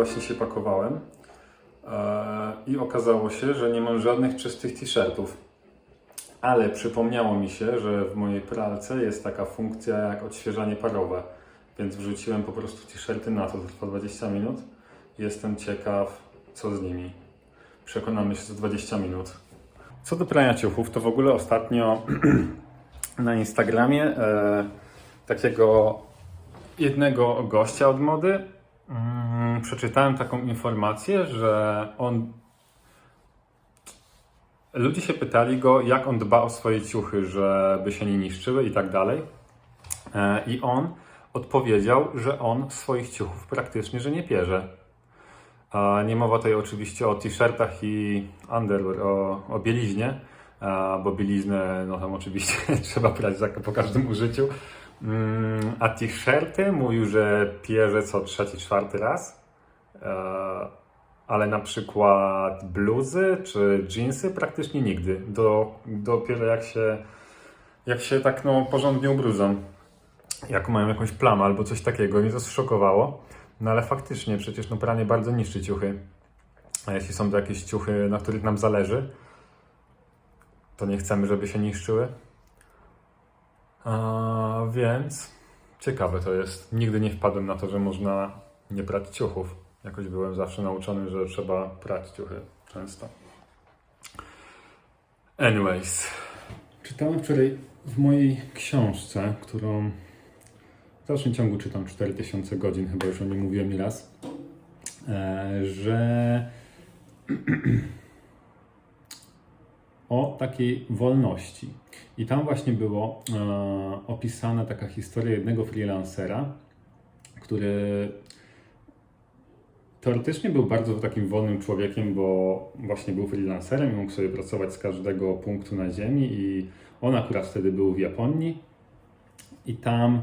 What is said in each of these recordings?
właśnie się pakowałem e, i okazało się, że nie mam żadnych czystych t-shirtów. Ale przypomniało mi się, że w mojej pralce jest taka funkcja jak odświeżanie parowe, więc wrzuciłem po prostu t-shirty na to, to trwa 20 minut. Jestem ciekaw, co z nimi. Przekonamy się za 20 minut. Co do prania ciuchów, to w ogóle ostatnio na Instagramie e, takiego jednego gościa od mody mm, przeczytałem taką informację, że on. Ludzie się pytali go, jak on dba o swoje ciuchy, żeby się nie niszczyły i tak dalej. E, I on odpowiedział, że on swoich ciuchów praktycznie, że nie pierze. Nie mowa tutaj oczywiście o t-shirtach i underwear, o, o bieliźnie, bo bieliznę no tam oczywiście trzeba brać po każdym użyciu. Mm, a t-shirty mówił, że pierze co trzeci, czwarty raz. E, ale na przykład bluzy czy jeansy praktycznie nigdy. Do, dopiero jak się, jak się tak no, porządnie ubrudzą. Jak mają jakąś plamę albo coś takiego. Mnie to zszokowało. No ale faktycznie, przecież no pranie bardzo niszczy ciuchy. A jeśli są to jakieś ciuchy, na których nam zależy, to nie chcemy, żeby się niszczyły. A, więc ciekawe to jest. Nigdy nie wpadłem na to, że można nie prać ciuchów. Jakoś byłem zawsze nauczony, że trzeba prać ciuchy często. Anyways. Czytałem wczoraj w mojej książce, którą w dalszym ciągu czytam 4000 godzin, chyba już o niej mówiłem raz, e, że o takiej wolności. I tam właśnie było e, opisana taka historia jednego freelancera, który teoretycznie był bardzo takim wolnym człowiekiem, bo właśnie był freelancerem i mógł sobie pracować z każdego punktu na Ziemi. I on akurat wtedy był w Japonii i tam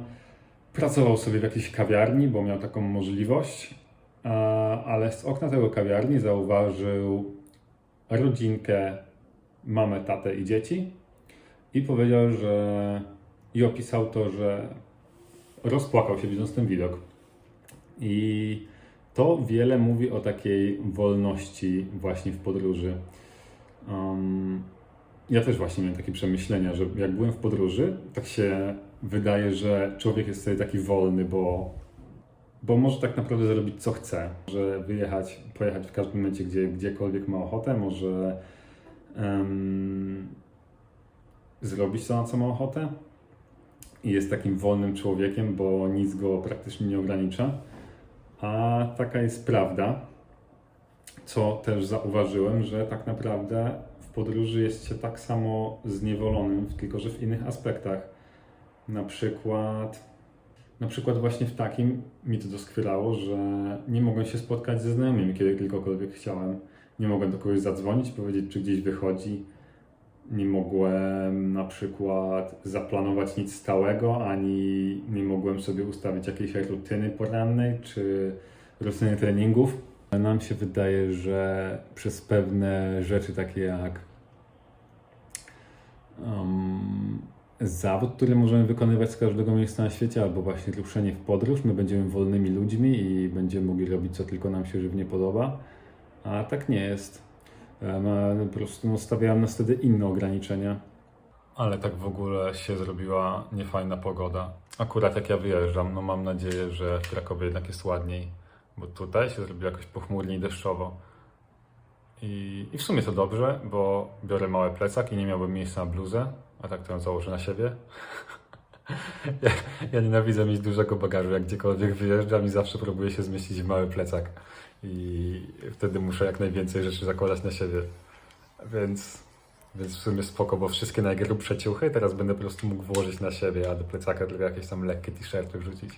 pracował sobie w jakiejś kawiarni, bo miał taką możliwość, ale z okna tego kawiarni zauważył rodzinkę, mamę, tatę i dzieci i powiedział, że i opisał to, że rozpłakał się widząc ten widok. I to wiele mówi o takiej wolności właśnie w podróży. Um, ja też właśnie miałem takie przemyślenia, że jak byłem w podróży, tak się wydaje, że człowiek jest wtedy taki wolny, bo, bo może tak naprawdę zrobić co chce. Może wyjechać, pojechać w każdym momencie, gdzie, gdziekolwiek ma ochotę, może um, zrobić to, na co ma ochotę. I jest takim wolnym człowiekiem, bo nic go praktycznie nie ogranicza. A taka jest prawda, co też zauważyłem, że tak naprawdę w podróży jest się tak samo zniewolonym, tylko że w innych aspektach. Na przykład, na przykład właśnie w takim mi to doskwierało, że nie mogłem się spotkać ze znajomymi, kiedy kilkokolwiek chciałem. Nie mogłem do kogoś zadzwonić, powiedzieć, czy gdzieś wychodzi. Nie mogłem na przykład zaplanować nic stałego, ani nie mogłem sobie ustawić jakiejś rutyny porannej, czy rutyny treningów. Nam się wydaje, że przez pewne rzeczy takie jak um, zawód, który możemy wykonywać z każdego miejsca na świecie, albo właśnie ruszenie w podróż, my będziemy wolnymi ludźmi i będziemy mogli robić, co tylko nam się żywnie podoba, a tak nie jest. Um, po prostu no, stawiałem nas wtedy inne ograniczenia. Ale tak w ogóle się zrobiła niefajna pogoda. Akurat jak ja wyjeżdżam, no mam nadzieję, że w Krakowie jednak jest ładniej, bo tutaj się zrobiło jakoś pochmurnie i deszczowo. I, I w sumie to dobrze, bo biorę mały plecak i nie miałbym miejsca na bluzę, a tak to ją założę na siebie. ja, ja nienawidzę mieć dużego bagażu, jak gdziekolwiek wyjeżdżam i zawsze próbuję się zmieścić w mały plecak. I wtedy muszę jak najwięcej rzeczy zakładać na siebie. Więc, więc w sumie spoko, bo wszystkie najgrubsze ciuchy teraz będę po prostu mógł włożyć na siebie, a do plecaka tylko jakieś tam lekkie t-shirty wrzucić.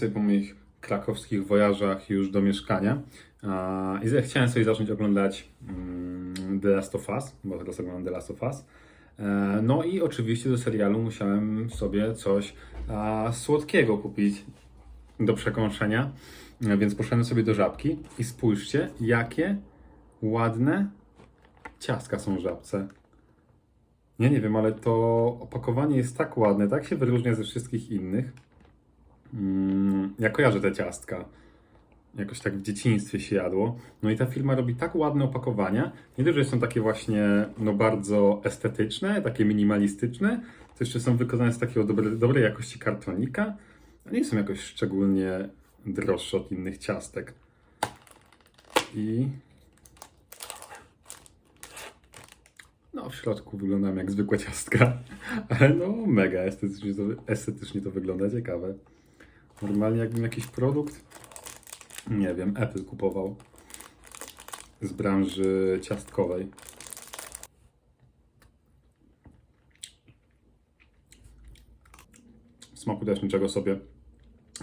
Sobie po moich krakowskich wojażach już do mieszkania i chciałem sobie zacząć oglądać mm, The Last of Us, bo teraz oglądam The Last of Us. E, No i oczywiście do serialu musiałem sobie coś słodkiego kupić do przekąszenia, E, więc poszedłem sobie do żabki i spójrzcie, jakie ładne ciastka są w żabce. Nie, nie wiem, ale to opakowanie jest tak ładne, tak się wyróżnia ze wszystkich innych. Mm, ja kojarzę te ciastka. Jakoś tak w dzieciństwie się jadło. No i ta firma robi tak ładne opakowania. Nie tylko, że są takie właśnie no bardzo estetyczne, takie minimalistyczne, to jeszcze są wykonane z takiego dobre, dobrej jakości kartonika, nie są jakoś szczególnie droższe od innych ciastek. I no w środku wyglądam jak zwykłe ciastka, ale no mega estetycznie to, estetycznie to wygląda, ciekawe. Normalnie jakbym jakiś produkt, nie wiem, Apple kupował z branży ciastkowej. W smaku też niczego sobie.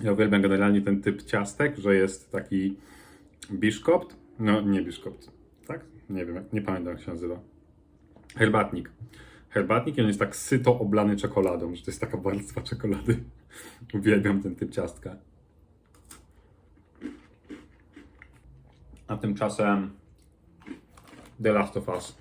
Ja uwielbiam generalnie ten typ ciastek, że jest taki biszkopt, no nie biszkopt, tak? Nie wiem, nie pamiętam jak się nazywa. Herbatnik. Herbatnik i on jest tak syto oblany czekoladą, że to jest taka warstwa czekolady. Uwielbiam ten typ ciastka. A tymczasem The Last of Us.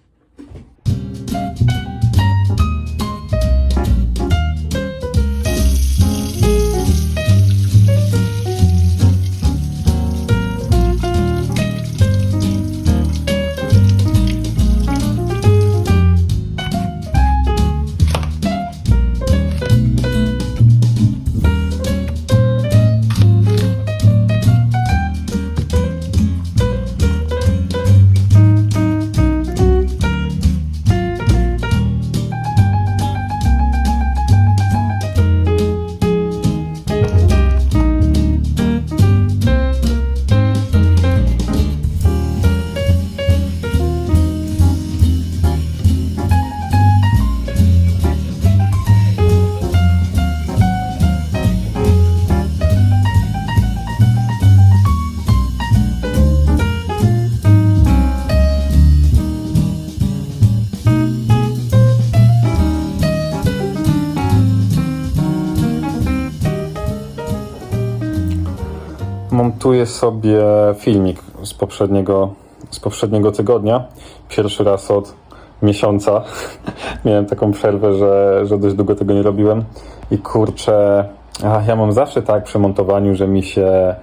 Montuję sobie filmik z poprzedniego, z poprzedniego tygodnia. Pierwszy raz od miesiąca. Miałem taką przerwę, że, że dość długo tego nie robiłem. I kurczę, a ja mam zawsze tak przy montowaniu, że mi się.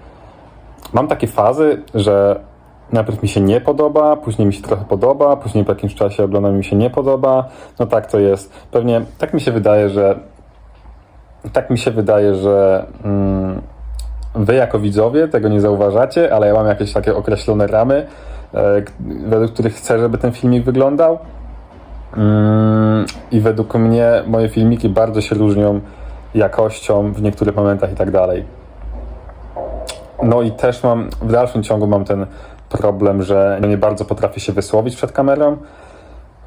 Mam takie fazy, że najpierw mi się nie podoba, później mi się trochę podoba, później po jakimś czasie oglądam mi się nie podoba. No tak to jest. Pewnie tak mi się wydaje, że. Tak mi się wydaje, że. Mm, Wy jako widzowie tego nie zauważacie, ale ja mam jakieś takie określone ramy, e, według których chcę, żeby ten filmik wyglądał. Mm, I według mnie moje filmiki bardzo się różnią jakością w niektórych momentach i tak dalej. No i też mam, w dalszym ciągu mam ten problem, że nie bardzo potrafię się wysłowić przed kamerą,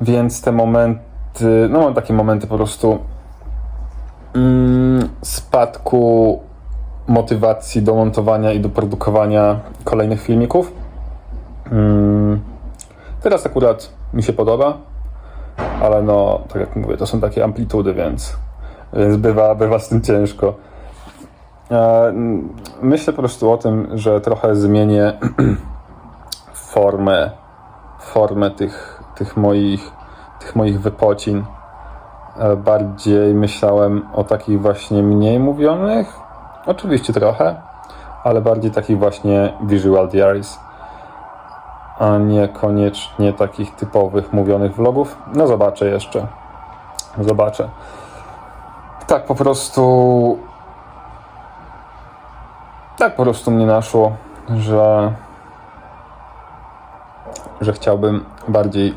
więc te momenty, no mam takie momenty po prostu mm, spadku motywacji do montowania i do produkowania kolejnych filmików. Mm, Teraz akurat mi się podoba, ale no, tak jak mówię, to są takie amplitudy, więc, więc bywa, bywa z tym ciężko. E, Myślę po prostu o tym, że trochę zmienię formę, formę tych, tych, moich, tych moich wypocin. E, Bardziej myślałem o takich właśnie mniej mówionych, Oczywiście trochę, ale bardziej takich właśnie visual diaries, a niekoniecznie takich typowych mówionych vlogów. No zobaczę jeszcze. Zobaczę. Tak po prostu. Tak po prostu mnie naszło, że. że chciałbym bardziej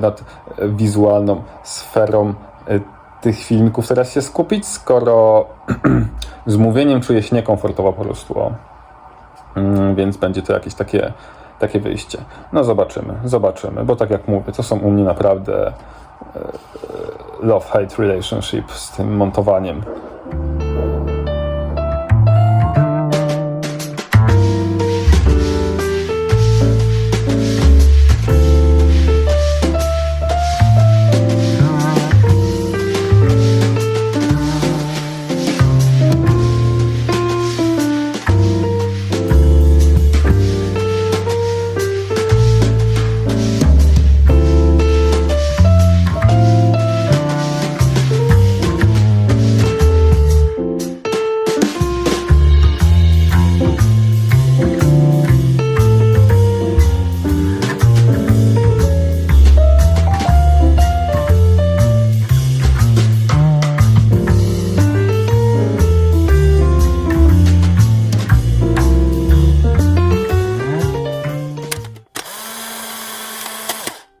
nad wizualną sferą e, tych filmików teraz się skupić, skoro z mówieniem czuję się niekomfortowo po prostu. O. Mm, Więc będzie to jakieś takie, takie wyjście. No zobaczymy, zobaczymy, bo tak jak mówię, to są u mnie naprawdę e, e, love-hate relationship z tym montowaniem.